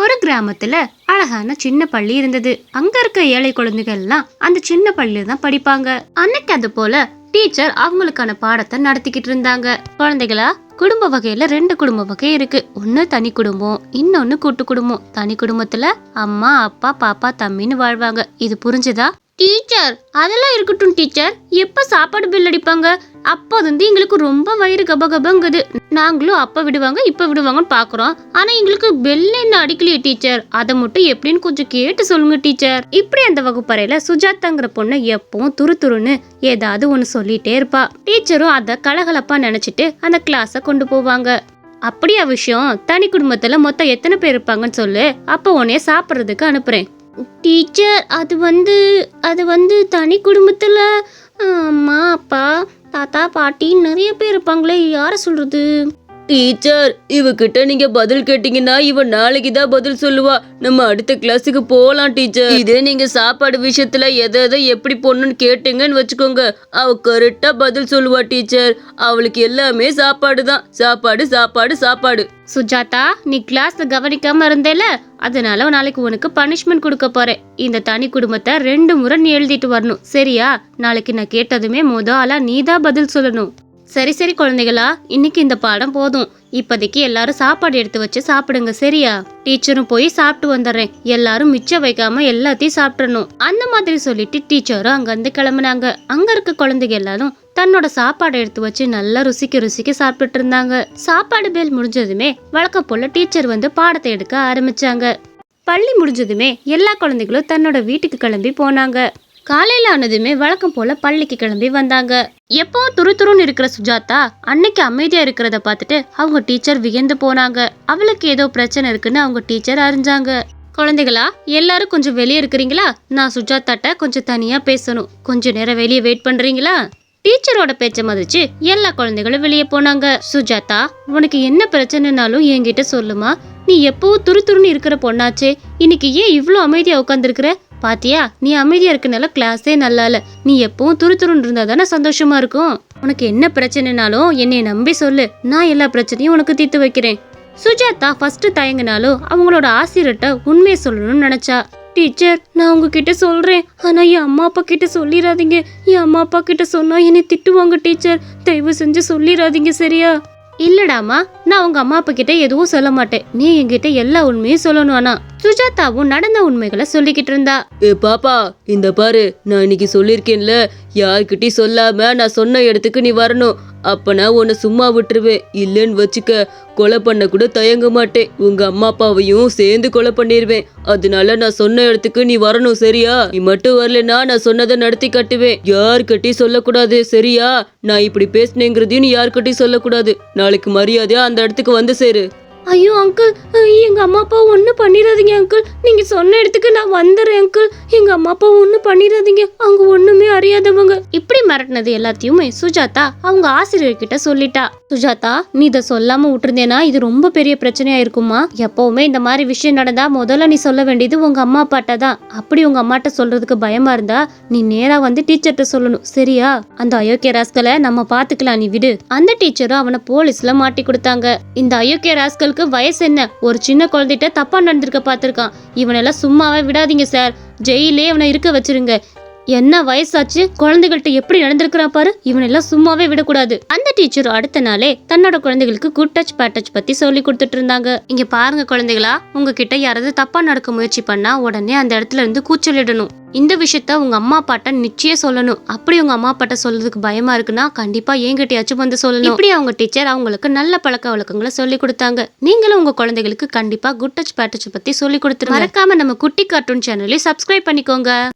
ஒரு கிராமத்துல அழகான சின்ன பள்ளி இருந்தது. அங்க இருக்க ஏழை குழந்தைகள் எல்லாம் அந்த சின்ன பள்ளியில தான் படிப்பாங்க. அன்னைக்கு அது போல டீச்சர் அவங்களுக்கான பாடத்தை நடத்திக்கிட்டு இருந்தாங்க. குழந்தைகளா குடும்ப வகையில ரெண்டு குடும்ப வகை இருக்கு. ஒன்னு தனி குடும்பம் இன்னொன்னு கூட்டு குடும்பம். தனி குடும்பத்துல அம்மா அப்பா பாப்பா தம்பின்னு வாழ்வாங்க. இது புரிஞ்சுதா? டீச்சர் அதெல்லாம் இருக்கட்டும் டீச்சர். எப்ப சாப்பாடு பில் அடிப்பாங்க? அப்போ வந்து எங்களுக்கு ரொம்ப வயிறு கபகபங்குது. நாங்களும் அப்போ விடுவாங்க இப்போ விடுவாங்கன்னு பார்க்குறோம் ஆனால் எங்களுக்கு பெல் என்ன அடிக்கலையே டீச்சர் அதை மட்டும் எப்படின்னு கொஞ்சம் கேட்டு சொல்லுங்க டீச்சர் இப்படி அந்த வகுப்பறையில் சுஜாதாங்கிற பொண்ணு எப்பவும் துரு துருன்னு ஏதாவது ஒன்று சொல்லிட்டே இருப்பா. டீச்சரும் அதை கலகலப்பாக நினச்சிட்டு அந்த கிளாஸை கொண்டு போவாங்க. அப்படியா விஷயம்? தனி குடும்பத்தில் மொத்தம் எத்தனை பேர் இருப்பாங்கன்னு சொல்லு. அப்போ உன்னைய சாப்பிட்றதுக்கு அனுப்புகிறேன் டீச்சர் அது வந்து அது வந்து தனி குடும்பத்தில் அம்மா அப்பா தாத்தா பாட்டி நிறைய பேர் இருப்பாங்களே யார சொல்றது? டீச்சர் இவகிட்ட நீங்க பதில் கேட்டீங்கன்னா இவ நாளைக்கு தான் பதில் சொல்லுவா. நம்ம அடுத்த கிளாஸுக்கு போலாம் டீச்சர் இதே நீங்க சாப்பாடு விஷயத்துல எதை எதை எப்படி பொண்ணுன்னு கேட்டீங்கன்னு வச்சுக்கோங்க. அவ கரெக்டா பதில் சொல்லுவா டீச்சர் அவளுக்கு எல்லாமே சாப்பாடு தான். சாப்பாடு சாப்பாடு சாப்பாடு. சுஜாதா நீ கிளாஸ்ல கவனிக்காம இருந்தேல? அதனால நாளைக்கு உனக்கு பனிஷ்மெண்ட் கொடுக்க போறேன். இந்த தனி குடும்பத்தை ரெண்டு முறை நீ எழுதிட்டு வரணும். சரியா? நாளைக்கு நான் கேட்டதுமே முத ஆளா நீ தான் பதில் சொல்லணும். சரி சரி குழந்தைகளா இன்னைக்கு இந்த பாடம் போதும். இப்போதைக்கு எல்லாரும் சாப்பாடு எடுத்து வச்சு சாப்பிடுங்க சரியா? டீச்சரும் போய் சாப்பிட்டு வந்துடுறேன். எல்லாரும் மிச்சம் வைக்காம எல்லாத்தையும் சாப்பிடணும் அந்த மாதிரி சொல்லிட்டு டீச்சரும் அங்கேருந்து கிளம்புனாங்க. அங்க இருக்க குழந்தைங்க எல்லாரும் தன்னோட சாப்பாடை எடுத்து வச்சு நல்லா ருசிக்க ருசிக்க சாப்பிட்டுட்டு இருந்தாங்க. சாப்பாடு பேல் முடிஞ்சதுமே வழக்கம் போல டீச்சர் வந்து பாடத்தை எடுக்க ஆரம்பிச்சாங்க. பள்ளி முடிஞ்சதுமே எல்லா குழந்தைகளும் தன்னோட வீட்டுக்கு கிளம்பி போனாங்க. காலையில ஆனதுமே வழக்கம் போல பள்ளிக்கு கிளம்பி வந்தாங்க. எப்பவும் துரு துருன்னு இருக்கிற சுஜாதா அன்னைக்கு அமைதியா இருக்கிறத பார்த்துட்டு அவங்க டீச்சர் வியந்து போனாங்க. அவளுக்கு ஏதோ பிரச்சனை இருக்குன்னு அவங்க டீச்சர் அறிஞ்சாங்க. குழந்தைகளா எல்லாரும் கொஞ்சம் வெளியே இருக்கிறீங்களா? நான் சுஜாதாட்ட கொஞ்சம் தனியா பேசணும். கொஞ்ச நேரம் வெளியே வெயிட் பண்றீங்களா? டீச்சரோட பேச்ச மதிச்சு எல்லா குழந்தைகளும் வெளியே போனாங்க. சுஜாதா உனக்கு என்ன பிரச்சனைனாலும் என்கிட்ட சொல்லுமா. நீ எப்பவும் துரு துருன்னு இருக்கிற பொண்ணாச்சே. இன்னைக்கு ஏன் இவ்வளோ அமைதியா உட்காந்துருக்குற பாத்தியா நீ அமைதியா இருக்கனால கிளாஸே நல்லா இல்ல நீ எப்பவும் துரு துருன்னு இருந்தா தானே சந்தோஷமா இருக்கும். உனக்கு என்ன பிரச்சனைனாலும் என்னை நம்பி சொல்லு. நான் எல்லா பிரச்சனையும் உனக்கு தீர்த்து வைக்கிறேன். சுஜாதா ஃபர்ஸ்ட் தயங்கினாலும் அவங்களோட ஆசிரியர்கிட்ட உண்மையை சொல்லணும்னு நினைச்சா. டீச்சர் நான் உங்ககிட்ட சொல்றேன். ஆனா என் அம்மா அப்பா கிட்ட சொல்லிடாதீங்க. என் அம்மா அப்பா கிட்ட சொன்னா என்னை திட்டுவாங்க டீச்சர் தயவு செஞ்சு சொல்லிடாதீங்க சரியா? இல்லடாமா நான் உங்க அம்மா அப்பா கிட்ட எதுவும் சொல்ல மாட்டேன். நீ என்கிட்ட எல்லா உண்மையும் சொல்லணும் ஆனா சுஜாதாவும் நடந்த உண்மைகளை சொல்லிக்கிட்டு இருந்தா. ஏ பாப்பா இந்த பாரு நான் இன்னைக்கு சொல்லியிருக்கேன்ல யார்கிட்டயும் சொல்லாம நான் சொன்ன இடத்துக்கு நீ வரணும். அப்ப நான் உன்னை சும்மா விட்டுருவேன். இல்லைன்னு வச்சுக்க கொலை பண்ண கூட தயங்க மாட்டேன். உங்க அம்மா அப்பாவையும் சேர்ந்து கொலை பண்ணிடுவேன் அதனால நான் சொன்ன இடத்துக்கு நீ வரணும் சரியா? நீ மட்டும் வரலன்னா நான் சொன்னதை நடத்தி கட்டுவேன். யார்கிட்டயும் சொல்லக்கூடாது சரியா? நான் இப்படி பேசினேங்கிறதையும் நீ யார்கிட்டயும் சொல்லக்கூடாது. நாளைக்கு மரியாதையா அந்த இடத்துக்கு வந்து சேரு. ஐயோ அங்கிள் எங்கள் அம்மா அப்பா ஒன்றும் பண்ணிடாதீங்க அங்கிள் நீங்கள் சொன்ன இடத்துக்கு நான் வந்துடுறேன் அங்கிள் எங்கள் அம்மா அப்பா ஒன்றும் பண்ணிடாதீங்க. அவங்க ஒன்றுமே அறியாதவங்க. இப்படி மிரட்டினது எல்லாத்தையுமே சுஜாதா அவங்க ஆசிரியர்கிட்ட சொல்லிட்டா. சுஜாதா நீ இதை சொல்லாமல் விட்டுருந்தேனா? இது ரொம்ப பெரிய பிரச்சனையாக இருக்குமா எப்போவுமே இந்த மாதிரி விஷயம் நடந்தா முதல்ல நீ சொல்ல வேண்டியது உங்கள் அம்மா அப்பாட்ட தான். அப்படி உங்கள் அம்மாட்ட சொல்கிறதுக்கு பயமாக இருந்தா நீ நேராக வந்து டீச்சர்கிட்ட சொல்லணும் சரியா? அந்த அயோக்கிய ராஸ்கலை நம்ம பார்த்துக்கலாம் நீ விடு. அந்த டீச்சரும் அவனை போலீஸில் மாட்டி கொடுத்தாங்க. இந்த அயோக்கிய இவனுக்கு வயசு என்ன? ஒரு சின்ன குழந்தைகிட்ட தப்பா நடந்திருக்க பார்த்துருக்கான். இவனெல்லாம் சும்மாவே விடாதீங்க சார். ஜெயிலே இவனை இருக்க வச்சிருங்க. என்ன வயசாச்சு? குழந்தைகள்கிட்ட எப்படி நடந்திருக்கிறான் பாரு? இவனெல்லாம் சும்மாவே விடக்கூடாது. அந்த டீச்சர் அடுத்த நாளே தன்னோட குழந்தைகளுக்கு குட் டச் பேட் டச் பத்தி சொல்லி கொடுத்துட்டு இருந்தாங்க. இங்க பாருங்க குழந்தைகளா உங்ககிட்ட யாராவது தப்பா நடக்க முயற்சி பண்ணா உடனே அந்த இடத்துல இருந்து கூச்சலிடணும். இந்த விஷயத்த உங்க அம்மா அப்பாட்ட நிச்சயம் சொல்லணும். அப்படி உங்க அம்மா அப்பாட்ட சொல்றதுக்கு பயமா இருக்குன்னா கண்டிப்பா என்கிட்டயாச்சும் வந்து சொல்லணும். இப்படி அவங்க டீச்சர் அவங்களுக்கு நல்ல பழக்க வழக்கங்களை சொல்லி கொடுத்தாங்க. நீங்களும் உங்க குழந்தைகளுக்கு கண்டிப்பா குட் டச் பேட் டச் பத்தி சொல்லி கொடுத்துருங்க. மறக்காம நம்ம குட்டி கார்ட்டூன் சேனலையும் சப்ஸ்கிரைப் பண்ணிக்கோங்க.